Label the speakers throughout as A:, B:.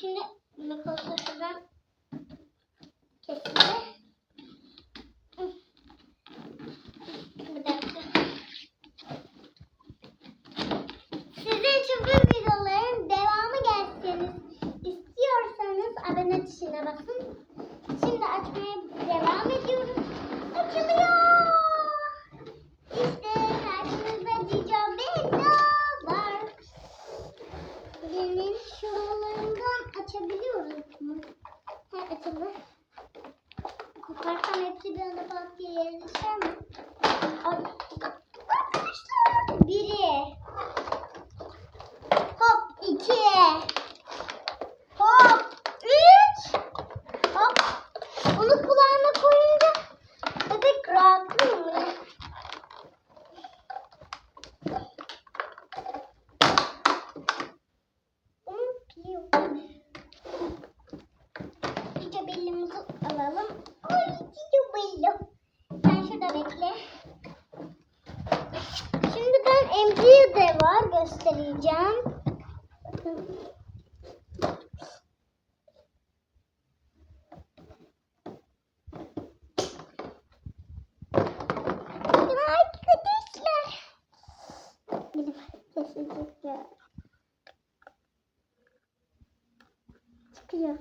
A: Şimdi şuradan kesildi. Bir dakika. Sizin için bu videoların devamı gelsin istiyorsanız abone tuşuna basın. Şimdi açmaya devam ediyoruz. Açılıyor. İşte karşınızda Cico Bella var. Gelin şuralarından açabiliyoruz mu? Ha açıldı. Koparsam hepsi bir anda pat diye yere düşer mi? Ay. Biri. Hop iki. Bakın arkadaşlar. Benim kesinlikle çıkıyor.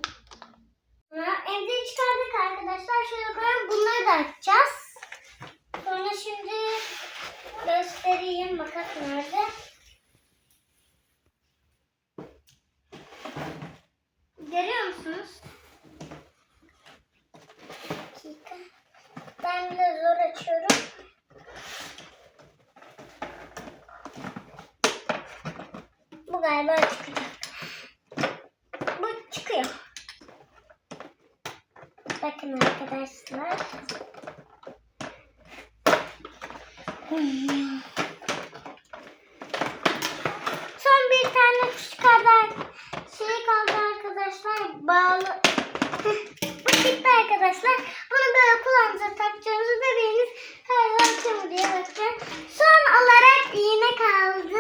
A: Emziği çıkardık arkadaşlar. Şöyle koyalım. Bunları da açacağız. Sonra şimdi göstereyim. Makas nerede? Galiba çıkacak. Bu çıkıyor. Bakın arkadaşlar. Son bir tane küçük kadar şey kaldı arkadaşlar. Bağlı. Bu çıktı arkadaşlar. Bunu böyle kulağınıza takacağınız bebeğiniz her zaman diye bakacak. Son olarak iğne kaldı.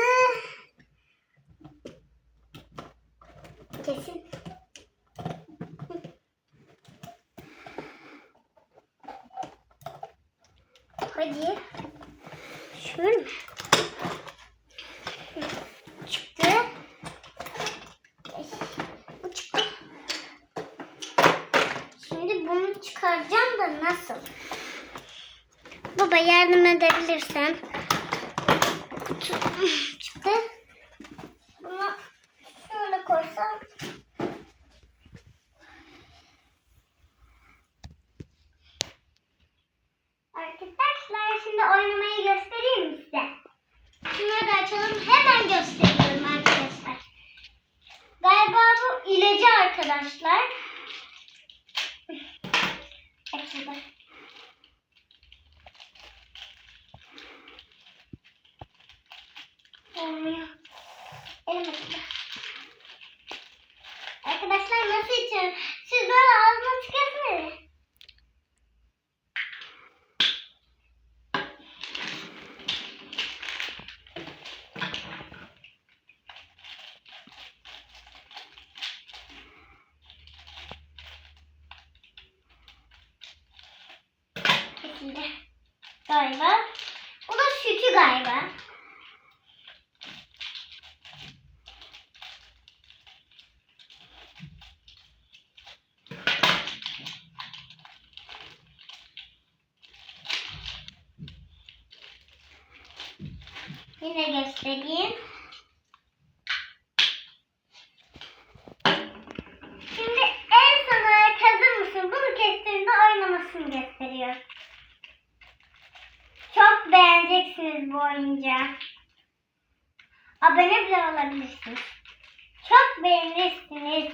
A: Kesin. Hadi. Şöyle. Bu çıktı. Şimdi bunu çıkaracağım da nasıl? Baba yardım edebilirsen. Arkadaşlar. Kesildi. Galiba. Bu da sütü galiba. Yine göstereyim. Şimdi en son olarak hazır mısın? Bunu kestiğinde oynamasını gösteriyor. Çok beğeneceksiniz bu oyuncağı. Abone bile olabilirsiniz. Çok beğenirsiniz.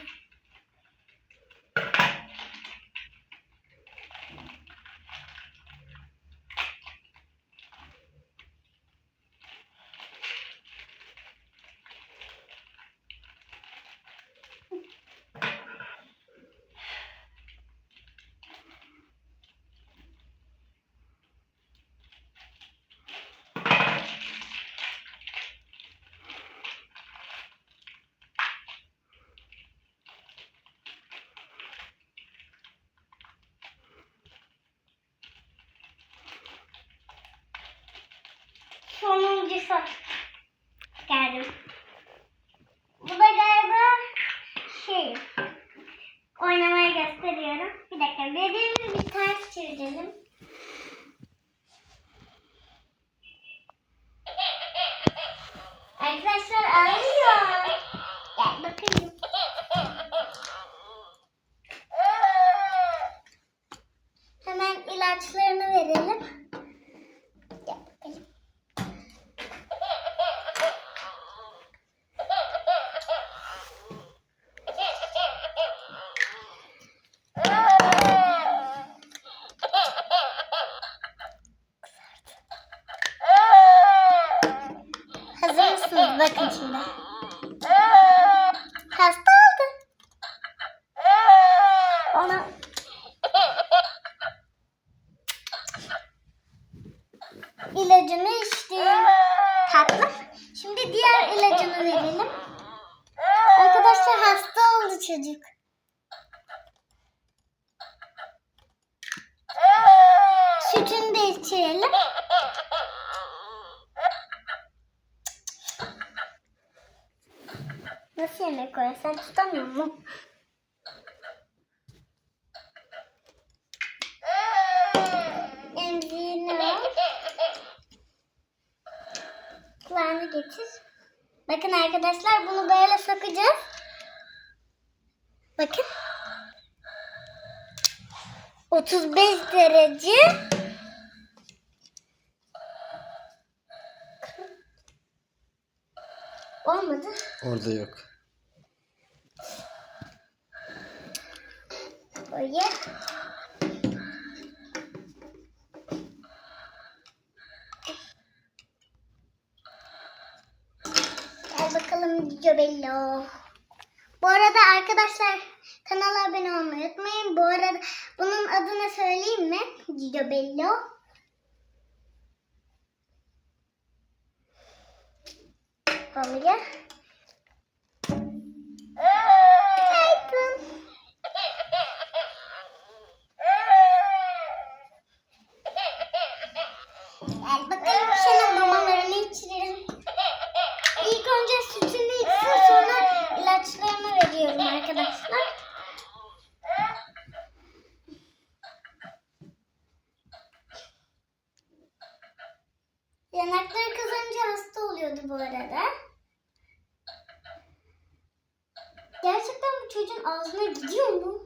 A: Quero. Bakın. Hasta oldu. Ona ilacını içti. Tatlı. Şimdi diğer ilacını verelim. Arkadaşlar hasta oldu çocuk. Nasıl yemek koyar? Sen tutamıyor musun? Kulağını getir. Bakın arkadaşlar bunu böyle sokacağız. Bakın. 35 derece. Olmadı.
B: Orada yok.
A: Böyle. Gel bakalım Cicio Bello. Bu arada arkadaşlar kanala abone olmayı unutmayın. Bu arada bunun adını söyleyeyim mi? Cicio Bello. Ağzına gidiyor mu?